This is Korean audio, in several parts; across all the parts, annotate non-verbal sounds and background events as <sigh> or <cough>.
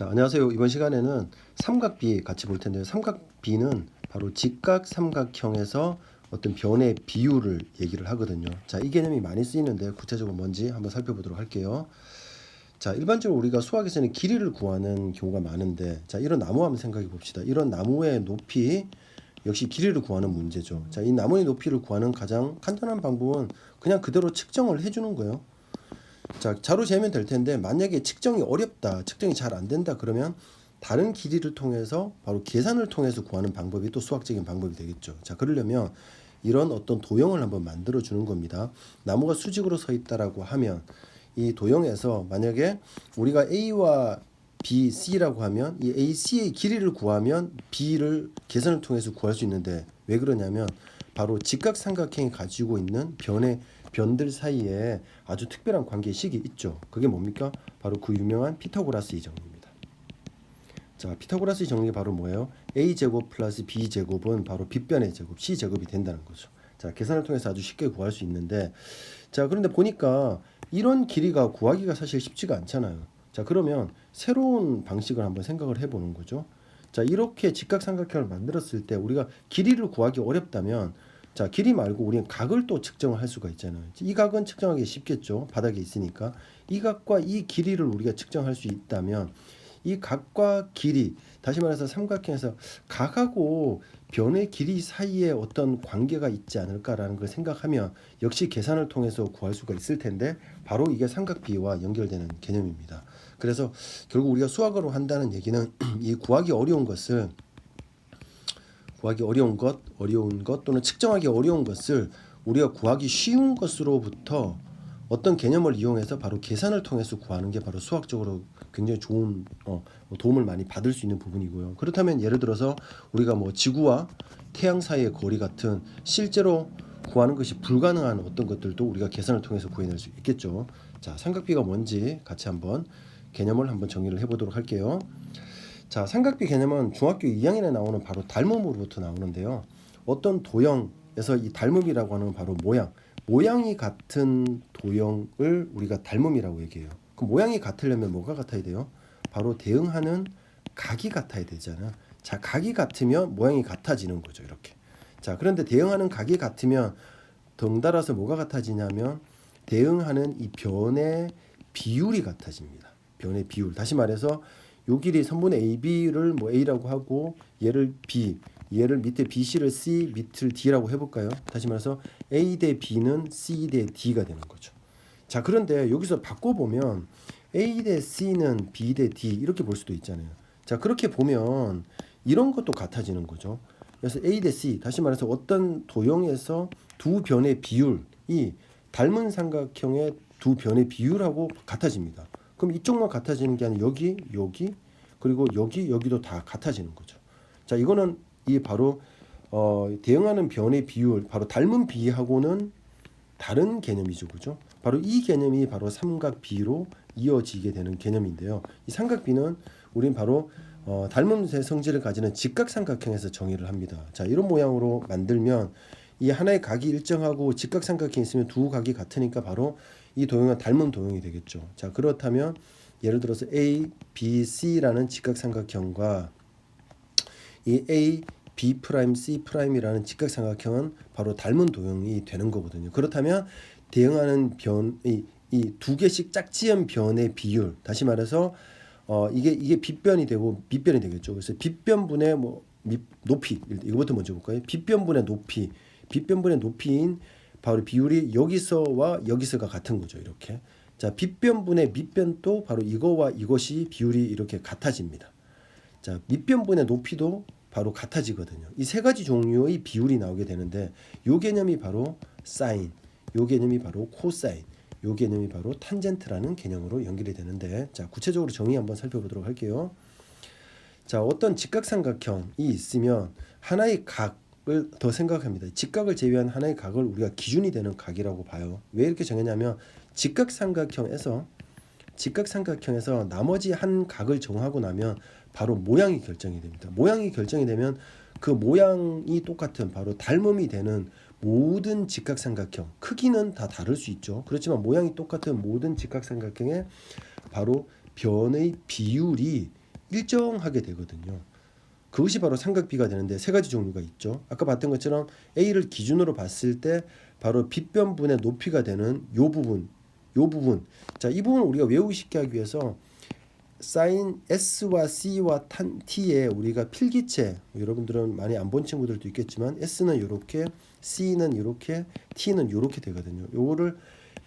자, 안녕하세요. 이번 시간에는 삼각비 같이 볼 텐데요. 삼각비는 바로 직각 삼각형에서 어떤 변의 비율을 얘기를 하거든요. 자, 이 개념이 많이 쓰이는데 구체적으로 뭔지 한번 살펴보도록 할게요. 자, 일반적으로 우리가 수학에서는 길이를 구하는 경우가 많은데 자, 이런 나무 한번 생각해 봅시다. 이런 나무의 높이 역시 길이를 구하는 문제죠. 자, 이 나무의 높이를 구하는 가장 간단한 방법은 그냥 그대로 측정을 해 주는 거예요. 자, 자로 재면 될 텐데 만약에 측정이 어렵다, 측정이 잘 안 된다 그러면 다른 길이를 통해서 바로 계산을 통해서 구하는 방법이 또 수학적인 방법이 되겠죠. 자, 그러려면 이런 어떤 도형을 한번 만들어 주는 겁니다. 나무가 수직으로 서 있다라고 하면 이 도형에서 만약에 우리가 A와 B, C라고 하면 이 A, C의 길이를 구하면 B를 계산을 통해서 구할 수 있는데 왜 그러냐면 바로 직각삼각형이 가지고 있는 변의 변들 사이에 아주 특별한 관계식이 있죠. 그게 뭡니까? 바로 그 유명한 피타고라스의 정리입니다. 자, 피타고라스의 정리가 바로 뭐예요? a 제곱 플러스 b 제곱은 바로 빗변의 제곱, c 제곱이 된다는 거죠. 자, 계산을 통해서 아주 쉽게 구할 수 있는데, 자, 그런데 보니까 이런 길이가 구하기가 사실 쉽지가 않잖아요. 자, 그러면 새로운 방식을 한번 생각을 해 보는 거죠. 자, 이렇게 직각삼각형을 만들었을 때 우리가 길이를 구하기 어렵다면, 자, 길이 말고 우리는 각을 또 측정을 할 수가 있잖아요. 이 각은 측정하기 쉽겠죠. 바닥에 있으니까. 이 각과 이 길이를 우리가 측정할 수 있다면, 이 각과 길이 다시 말해서 삼각형에서 각하고 변의 길이 사이에 어떤 관계가 있지 않을까라는 걸 생각하면 역시 계산을 통해서 구할 수가 있을 텐데 바로 이게 삼각비와 연결되는 개념입니다. 그래서 결국 우리가 수학으로 한다는 얘기는 <clears throat> 이 구하기 어려운 것을 구하기 어려운 것, 어려운 것 또는 측정하기 어려운 것을 우리가 구하기 쉬운 것으로부터 어떤 개념을 이용해서 바로 계산을 통해서 구하는 게 바로 수학적으로 굉장히 좋은 어, 도움을 많이 받을 수 있는 부분이고요. 그렇다면 예를 들어서 우리가 뭐 지구와 태양 사이의 거리 같은 실제로 구하는 것이 불가능한 어떤 것들도 우리가 계산을 통해서 구해낼 수 있겠죠. 자, 삼각비가 뭔지 같이 한번 개념을 한번 정리를 해보도록 할게요. 자, 삼각비 개념은 중학교 2학년에 나오는 바로 닮음으로부터 나오는데요. 어떤 도형에서 이 닮음이라고 하는 바로 모양, 모양이 같은 도형을 우리가 닮음이라고 얘기해요. 그 모양이 같으려면 뭐가 같아야 돼요? 바로 대응하는 각이 같아야 되잖아. 자, 각이 같으면 모양이 같아지는 거죠. 이렇게. 자, 그런데 대응하는 각이 같으면 덩달아서 뭐가 같아지냐면 대응하는 이 변의 비율이 같아집니다. 변의 비율. 다시 말해서 요 길이 선분의 AB를 뭐 A라고 하고 얘를 B, 얘를 밑에 BC를 C, 밑을 D라고 해볼까요? 다시 말해서 A 대 B는 C 대 D가 되는 거죠. 자, 그런데 여기서 바꿔보면 A 대 C는 B 대 D 이렇게 볼 수도 있잖아요. 자, 그렇게 보면 이런 것도 같아지는 거죠. 그래서 A 대 C, 다시 말해서 어떤 도형에서 두 변의 비율이 닮은 삼각형의 두 변의 비율하고 같아집니다. 그럼 이쪽만 같아지는 게 아니라 여기, 여기, 그리고 여기, 여기도 다 같아지는 거죠. 자, 이거는 이 바로 어, 대응하는 변의 비율, 바로 닮은 비하고는 다른 개념이죠, 그죠? 바로 이 개념이 바로 삼각비로 이어지게 되는 개념인데요. 이 삼각비는 우린 바로 어, 닮음새 성질을 가지는 직각삼각형에서 정의를 합니다. 자, 이런 모양으로 만들면 이 하나의 각이 일정하고 직각삼각형이 있으면 두 각이 같으니까 바로 이 도형은 닮은 도형이 되겠죠. 자, 그렇다면 예를 들어서 A, B, C라는 직각삼각형과 이 A, B 프라임, C 프라임이라는 직각삼각형은 바로 닮은 도형이 되는 거거든요. 그렇다면 대응하는 변이 이두 개씩 짝지연 변의 비율, 다시 말해서 어 이게 이게 빗변이 되고 밑변이 되겠죠. 그래서 빗변분의 뭐 밑, 높이 이거부터 먼저 볼까요? 빗변분의 높이, 빗변분의 높이인 바로 비율이 여기서와 여기서가 같은 거죠. 이렇게 자 빗변분의 밑변도 바로 이거와 이것이 비율이 이렇게 같아집니다. 자 밑변분의 높이도 바로 같아지거든요. 이 세 가지 종류의 비율이 나오게 되는데 요 개념이 바로 사인, 요 개념이 바로 코사인, 요 개념이 바로 탄젠트라는 개념으로 연결이 되는데 자 구체적으로 정의 한번 살펴보도록 할게요. 자 어떤 직각삼각형이 있으면 하나의 각 을 더 생각합니다. 직각을 제외한 하나의 각을 우리가 기준이 되는 각이라고 봐요. 왜 이렇게 정했냐면 직각삼각형에서 직각삼각형에서 나머지 한 각을 정하고 나면 바로 모양이 결정이 됩니다. 모양이 결정이 되면 그 모양이 똑같은 바로 닮음이 되는 모든 직각삼각형 크기는 다 다를 수 있죠. 그렇지만 모양이 똑같은 모든 직각삼각형의 바로 변의 비율이 일정하게 되거든요. 그것이 바로 삼각비가 되는데 세 가지 종류가 있죠. 아까 봤던 것처럼 A를 기준으로 봤을 때 바로 빗변분의 높이가 되는 요 부분, 요 부분. 자, 이 부분 우리가 외우기 쉽게 하기 위해서 사인 S와 C와 탄 T에 우리가 필기체 여러분들은 많이 안 본 친구들도 있겠지만 S는 이렇게 C는 이렇게 T는 이렇게 되거든요. 요거를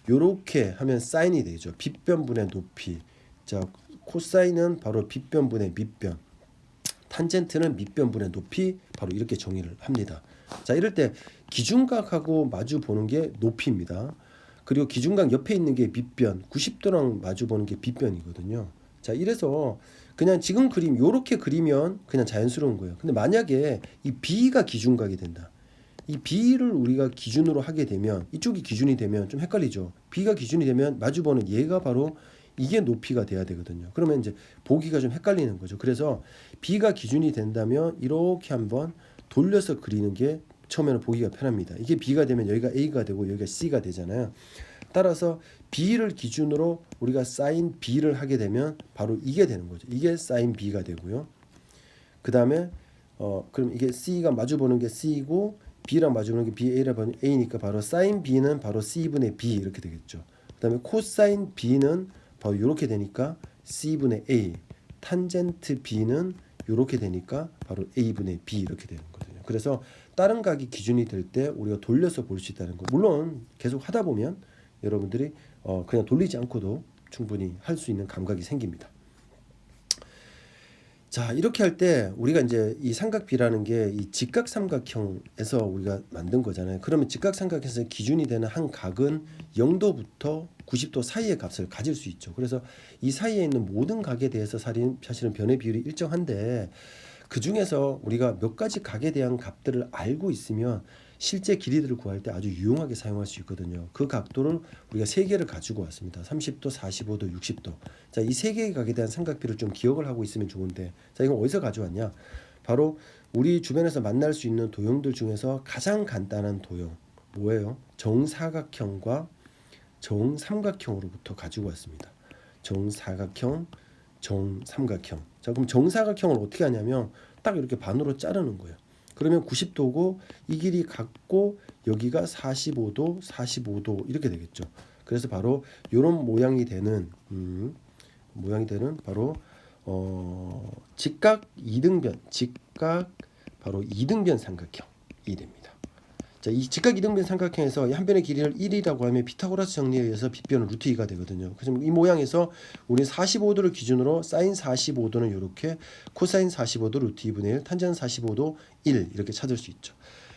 요렇게 하면 사인이 되죠. 빗변분의 높이. 자, 코사인은 바로 빗변분의 밑변. 탄젠트는 밑변분의 높이 바로 이렇게 정의를 합니다. 자, 이럴 때 기준각하고 마주 보는 게 높이입니다. 그리고 기준각 옆에 있는 게 밑변, 90도랑 마주 보는 게 빗변이거든요. 자, 이래서 그냥 지금 그림 요렇게 그리면 그냥 자연스러운 거예요. 근데 만약에 이 B가 기준각이 된다. 이 B를 우리가 기준으로 하게 되면 이쪽이 기준이 되면 좀 헷갈리죠. B가 기준이 되면 마주 보는 얘가 바로 이게 높이가 돼야 되거든요. 그러면 이제 보기가 좀 헷갈리는 거죠. 그래서 B가 기준이 된다면 이렇게 한번 돌려서 그리는 게 처음에는 보기가 편합니다. 이게 B가 되면 여기가 A가 되고 여기가 C가 되잖아요. 따라서 B를 기준으로 우리가 사인 B를 하게 되면 바로 이게 되는 거죠. 이게 사인 B가 되고요. 그 다음에 어 그럼 이게 C가 마주 보는 게 C고 B랑 마주 보는 게 BA라 보는 A니까 바로 사인 B는 바로 C분의 B 이렇게 되겠죠. 그 다음에 코사인 B는 바로 이렇게 되니까 C분의 A 탄젠트 B는 이렇게 되니까 바로 A분의 B 이렇게 되는 거거든요. 그래서 다른 각이 기준이 될 때 우리가 돌려서 볼 수 있다는 거. 물론 계속 하다 보면 여러분들이 어 그냥 돌리지 않고도 충분히 할 수 있는 감각이 생깁니다. 자 이렇게 할 때 우리가 이제 이 삼각비라는 게 이 직각 삼각형에서 우리가 만든 거잖아요. 그러면 직각 삼각형에서 기준이 되는 한 각은 0도부터 90도 사이의 값을 가질 수 있죠. 그래서 이 사이에 있는 모든 각에 대해서 사실은 변의 비율이 일정한데 그 중에서 우리가 몇 가지 각에 대한 값들을 알고 있으면 실제 길이들을 구할 때 아주 유용하게 사용할 수 있거든요. 그 각도를 우리가 세 개를 가지고 왔습니다. 30도, 45도, 60도. 자, 이 세 개의 각에 대한 삼각비를 좀 기억을 하고 있으면 좋은데, 자, 이건 어디서 가져왔냐? 바로 우리 주변에서 만날 수 있는 도형들 중에서 가장 간단한 도형 뭐예요? 정사각형과 정삼각형으로부터 가지고 왔습니다. 정사각형, 정삼각형. 자, 그럼 정사각형을 어떻게 하냐면 딱 이렇게 반으로 자르는 거예요. 그러면 90도고 이 길이 같고 여기가 45도, 45도 이렇게 되겠죠. 그래서 바로 이런 모양이 되는 음, 모양이 되는 바로 어, 직각 이등변, 직각 바로 이등변 삼각형이 됩니다. 자, 이 직각 이등변 삼각형에서 한 변의 길이를 1이라고 하면 피타고라스 정리에 의해서 빗변은 루트 2가 되거든요. 그래서 이 모양에서 우리 45도를 기준으로 사인 45도는 이렇게 코사인 45도 루트 2분의 1, 탄젠 45도 1 이렇게 찾을 수 있죠.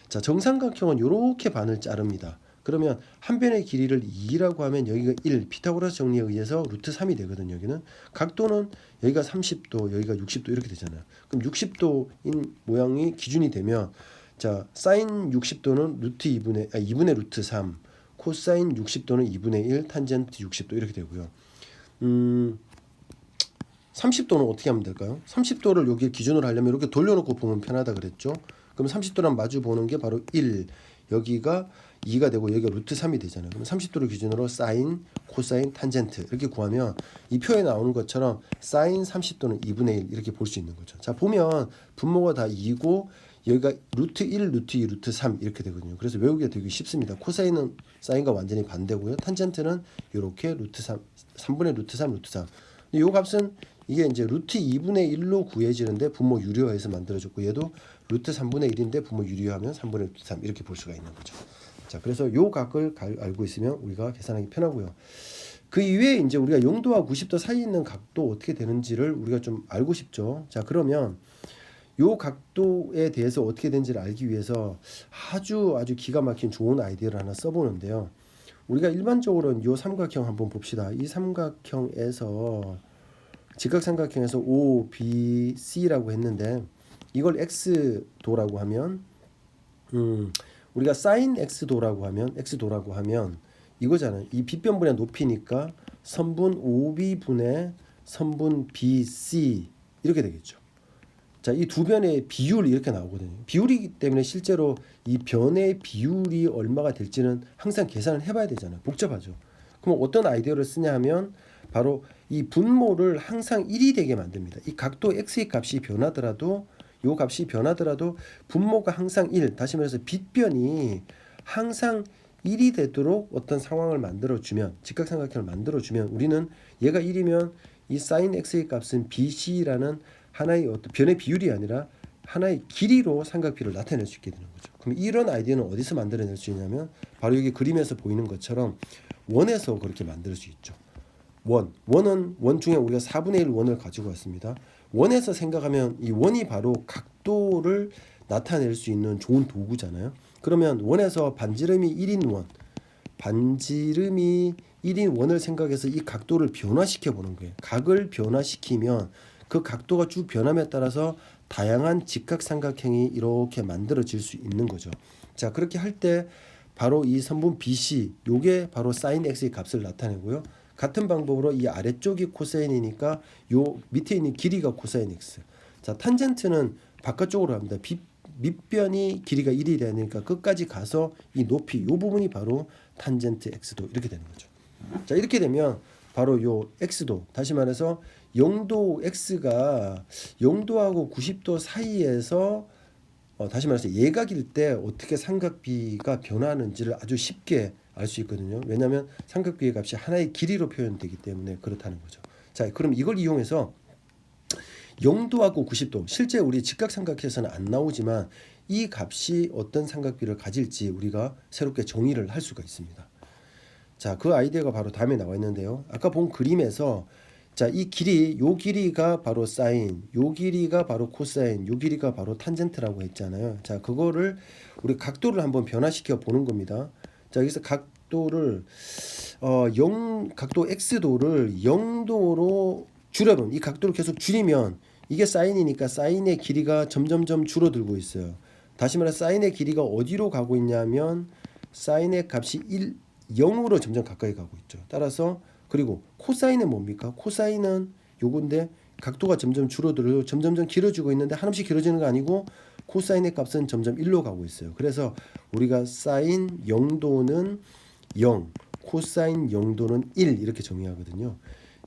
자, 정삼각형은 이렇게 반을 자릅니다. 그러면 한 변의 길이를 2라고 하면 여기가 1, 피타고라스 정리에 의해서 루트 3이 되거든요. 여기는 각도는 여기가 30도, 여기가 60도 이렇게 되잖아요. 그럼 60도인 모양이 기준이 되면 자, 사인 60도는 루트 2분의 아 2분의 루트 3, 코사인 60도는 2분의 1, 탄젠트 60도 이렇게 되고요. 음 30도는 어떻게 하면 될까요? 30도를 여기 기준으로 하려면 이렇게 돌려놓고 보면 편하다 그랬죠. 그럼 30도랑 마주 보는 게 바로 1. 여기가 2가 되고 여기가 루트 3이 되잖아요. 그럼 30도를 기준으로 사인, 코사인, 탄젠트 이렇게 구하면 이 표에 나오는 것처럼 사인 30도는 2분의 1 이렇게 볼 수 있는 거죠. 자 보면 분모가 다 2고 여기가 루트 1, 루트 2, 루트 3 이렇게 되거든요. 그래서 외우기가 되게 쉽습니다. 코사인은 사인과 완전히 반대고요. 탄젠트는 이렇게 루트 3, 3분의 루트 3, 루트 3. 이 값은 이게 이제 루트 2분의 1로 구해지는데 분모 유료화해서 만들어졌고 얘도 루트 3분의 1인데 분모 유료하면 3분의 루트 3 이렇게 볼 수가 있는 거죠. 자, 그래서 요 각을 알고 있으면 우리가 계산하기 편하고요. 그 이외에 이제 우리가 0도와 90도 사이에 있는 각도 어떻게 되는지를 우리가 좀 알고 싶죠. 자, 그러면 요 각도에 대해서 어떻게 되는지를 알기 위해서 아주 아주 기가 막힌 좋은 아이디어를 하나 써보는데요. 우리가 일반적으로는 요 삼각형 한번 봅시다. 이 삼각형에서 직각삼각형에서 O, B, C라고 했는데 이걸 X도라고 하면 음, 우리가 사인 X도라고 하면 X도라고 하면 이거잖아요. 이 빗변분의 높이니까 선분 OB분의 선분 BC 이렇게 되겠죠. 자, 이 두 변의 비율이 이렇게 나오거든요. 비율이기 때문에 실제로 이 변의 비율이 얼마가 될지는 항상 계산을 해봐야 되잖아요. 복잡하죠. 그럼 어떤 아이디어를 쓰냐 하면 바로 이 분모를 항상 1이 되게 만듭니다. 이 각도 x의 값이 변하더라도 요 값이 변하더라도 분모가 항상 1. 다시 말해서 빗변이 항상 1이 되도록 어떤 상황을 만들어 주면 직각삼각형을 만들어 주면 우리는 얘가 1이면 이 sin x의 값은 bc라는 하나의 어떤 변의 비율이 아니라 하나의 길이로 삼각비를 나타낼 수 있게 되는 거죠. 그럼 이런 아이디어는 어디서 만들어낼 수 있냐면 바로 여기 그림에서 보이는 것처럼 원에서 그렇게 만들 수 있죠. 원. 원은 원 중에 우리가 4분의 1 원을 가지고 왔습니다. 원에서 생각하면 이 원이 바로 각도를 나타낼 수 있는 좋은 도구잖아요. 그러면 원에서 반지름이 1인 원, 반지름이 1인 원을 생각해서 이 각도를 변화시켜 보는 거예요. 각을 변화시키면 그 각도가 쭉 변함에 따라서 다양한 직각삼각형이 이렇게 만들어질 수 있는 거죠. 자, 그렇게 할 때 바로 이 선분 BC 요게 바로 sin x의 값을 나타내고요. 같은 방법으로 이 아래쪽이 코사인이니까 요 밑에 있는 길이가 코사인 x. 자, 탄젠트는 바깥쪽으로 합니다. 빗, 밑변이 길이가 1이 되니까 끝까지 가서 이 높이 요 부분이 바로 탄젠트 x도 이렇게 되는 거죠. 자, 이렇게 되면 바로 요 x도 다시 말해서 0도 x가 0도하고 90도 사이에서 어, 다시 말해서 예각일 때 어떻게 삼각비가 변하는지를 아주 쉽게 알 수 있거든요. 왜냐하면 삼각비의 값이 하나의 길이로 표현되기 때문에 그렇다는 거죠. 자, 그럼 이걸 이용해서 0도하고 90도 실제 우리 직각삼각형에서는 안 나오지만 이 값이 어떤 삼각비를 가질지 우리가 새롭게 정의를 할 수가 있습니다. 자, 그 아이디어가 바로 다음에 나와 있는데요. 아까 본 그림에서 자, 이 길이 요 길이가 바로 사인, 요 길이가 바로 코사인, 요 길이가 바로 탄젠트라고 했잖아요. 자, 그거를 우리 각도를 한번 변화시켜 보는 겁니다. 자, 여기서 각도를 어, 0 각도 x도를 0도로 줄여본 이 각도를 계속 줄이면 이게 사인이니까 사인의 길이가 점점점 줄어들고 있어요. 다시 말해 사인의 길이가 어디로 가고 있냐면 사인의 값이 1 0으로 점점 가까이 가고 있죠. 따라서 그리고 코사인은 뭡니까? 코사인은 요건데 각도가 점점 줄어들어요. 점점점 길어지고 있는데 한없이 길어지는 거 아니고 코사인의 값은 점점 1로 가고 있어요. 그래서 우리가 사인 0도는 0, 코사인 0도는 1 이렇게 정의하거든요.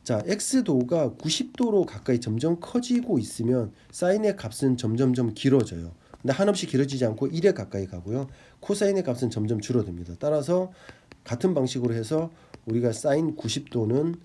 자, x도가 90도로 가까이 점점 커지고 있으면 사인의 값은 점점점 길어져요. 근데 한없이 길어지지 않고 1에 가까이 가고요. 코사인의 값은 점점 줄어듭니다. 따라서 같은 방식으로 해서 우리가 사인 90도는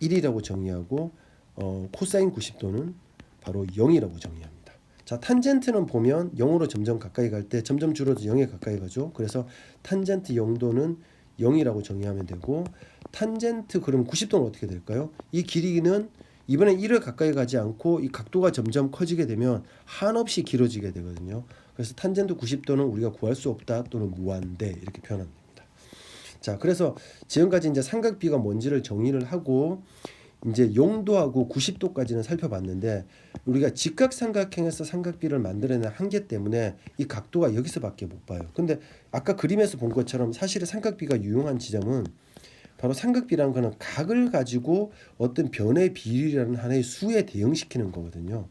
1이라고 정의하고 어, 코사인 90도는 바로 0이라고 정의합니다. 자, 탄젠트는 보면 0으로 점점 가까이 갈 때 점점 줄어서 0에 가까이 가죠. 그래서 탄젠트 0도는 0이라고 정의하면 되고 탄젠트 그럼 90도는 어떻게 될까요? 이 길이는 이번에 1을 가까이 가지 않고 이 각도가 점점 커지게 되면 한없이 길어지게 되거든요. 그래서 탄젠트 90도는 우리가 구할 수 없다 또는 무한대 이렇게 표현합니다. 자, 그래서 지금까지 이제 삼각비가 뭔지를 정의를 하고 이제 용도하고 90도까지는 살펴봤는데 우리가 직각삼각형에서 삼각비를 만들어내는 한계 때문에 이 각도가 여기서밖에 못 봐요. 근데 아까 그림에서 본 것처럼 사실은 삼각비가 유용한 지점은 바로 삼각비라는 거는 각을 가지고 어떤 변의 비율이라는 하나의 수에 대응시키는 거거든요.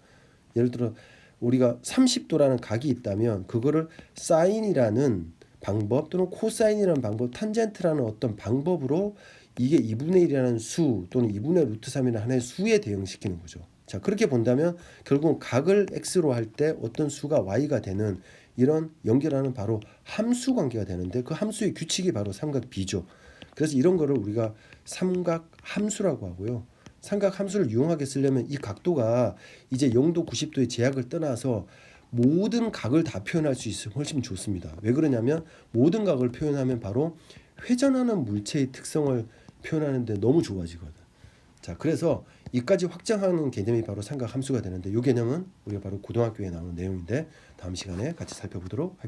예를 들어 우리가 30도라는 각이 있다면 그거를 사인이라는 방법 또는 코사인이라는 방법, 탄젠트라는 어떤 방법으로 이게 2분의 1이라는 수 또는 2분의 루트 3이라는 하나의 수에 대응시키는 거죠. 자, 그렇게 본다면 결국은 각을 x로 할 때 어떤 수가 y가 되는 이런 연결하는 바로 함수 관계가 되는데 그 함수의 규칙이 바로 삼각 비죠. 그래서 이런 거를 우리가 삼각 함수라고 하고요. 삼각 함수를 유용하게 쓰려면 이 각도가 이제 0도 90도의 제약을 떠나서 모든 각을 다 표현할 수 있으면 훨씬 좋습니다. 왜 그러냐면 모든 각을 표현하면 바로 회전하는 물체의 특성을 표현하는데 너무 좋아지거든. 자, 그래서 이까지 확장하는 개념이 바로 삼각 함수가 되는데 이 개념은 우리가 바로 고등학교에 나오는 내용인데 다음 시간에 같이 살펴보도록 하겠습니다.